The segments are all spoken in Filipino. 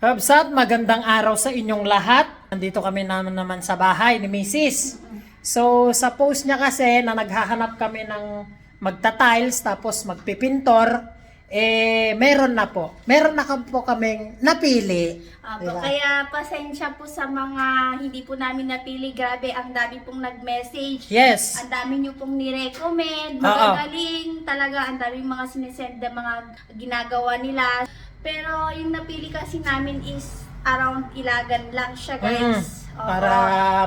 Kabsat, magandang araw sa inyong lahat. Nandito kami naman naman sa bahay ni Mrs. So, sa post niya kasi na naghahanap kami ng magta-tiles tapos magpipintor, eh, meron na po. Meron na po kaming napili. Apo, Diba? kaya pasensya po sa mga hindi po namin napili. Grabe, ang dami pong nag-message. Yes. Ang dami nyo pong nirecommend. Magagaling talaga. Ang daming mga sinesend na mga ginagawa nila. Pero yung napili kasi namin is around Ilagan lang siya, Mm, guys. Oo. para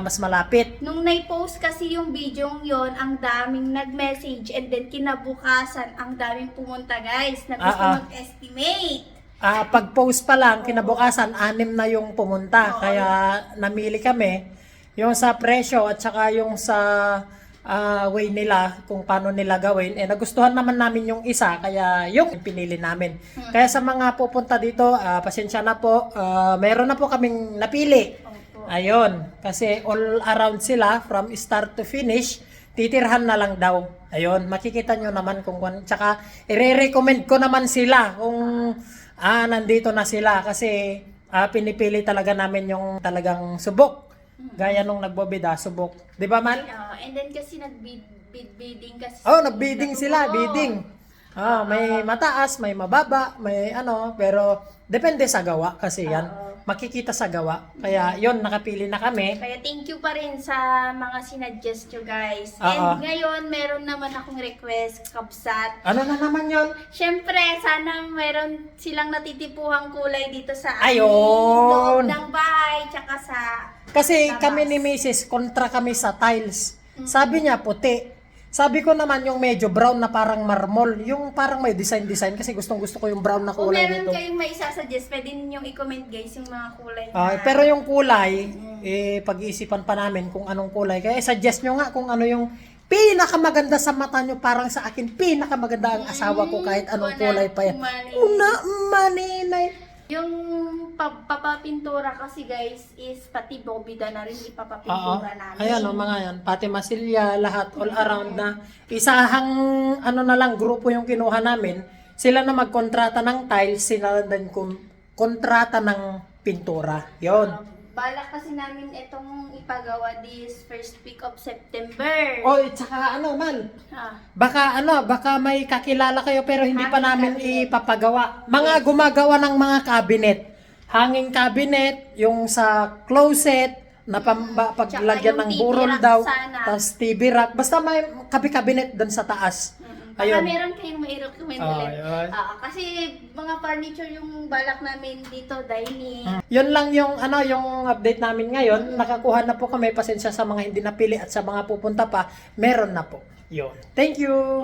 mas malapit. Nung na-post kasi yung video yon, ang daming nag-message and then kinabukasan, ang daming pumunta guys na gusto Ah, ah. mag-estimate. Ah, pag-post pa lang, kinabukasan, anim na yung pumunta. Kaya namili kami. Yung sa presyo at saka yung sa ah, way nila, kung paano nila gawin. Eh, nagustuhan naman namin yung isa, kaya yung pinili namin. Kaya sa mga pupunta dito, ah, pasensya na po. Ah, meron na po kaming napili. Opo. Ayun, kasi all around sila from start to finish, titirhan na lang daw. Ayun, makikita nyo naman kung kung- tsaka i-recommend ko naman sila kung ah, nandito na sila kasi ah, pinipili talaga namin yung talagang subok. Gaya nung nagbobida, subok. 'Di ba, man? Ah, and then kasi nag-bid bid, bidding kasi. Oh, nag-bidding sila, bidding. Ah, may mataas, may mababa, may ano, pero depende sa gawa kasi yan. Oo. Makikita sa gawa. Kaya 'yon nakapili na kami. Kaya thank you pa rin sa mga sinadjust nyo guys. Oo. And ngayon, meron naman akong request, Kapsat. Ano na naman 'yon? Siyempre, sana meron silang natitipuhang kulay dito sa Ayun. loob ng bahay. Kasi Labas. kami ni Mrs. kontra kami sa tiles. Sabi niya puti. Sabi ko naman yung medyo brown na parang marmol. Yung parang may design-design kasi gustong gusto ko yung brown na Kung kulay meron nito. kayong may isasuggest, pwede ninyong i-comment guys yung mga kulay na... Pero yung kulay, eh, pag-iisipan pa namin kung anong kulay. Kaya suggest nyo nga kung ano yung pinakamaganda sa mata nyo. Parang sa akin, pinakamaganda ang asawa ko kahit anong kulay pa yan. Una, maninay. Yung pa- papapintura kasi guys is pati bobida na rin Oo. ipapapintura namin. Ayan o, mga yan. Pati masilya, lahat, all around na. Isahang, ano na lang, grupo yung kinuha namin. Sila na magkontrata ng tiles, sila din kum- kontrata ng pintura. Yon. Uh, balak kasi namin itong ipagawa this first week of September. O, tsaka ano man, Ah, baka ano, baka may kakilala kayo pero hindi pa namin ipapagawa. Mga gumagawa ng mga cabinet. Hanging cabinet, yung sa closet, na pamba, paglagyan ng burol daw, tapos TV rack. Basta may kabi-cabinet doon sa taas. Baka Ayun. meron kayong mai-recommend Ah, ulit. Ah, kasi mga furniture yung balak namin dito, dining. Yun lang yung ano yung update namin ngayon. Nakakuha na po kami pasensya sa mga hindi napili at sa mga pupunta pa, meron na po. Yun. Thank you.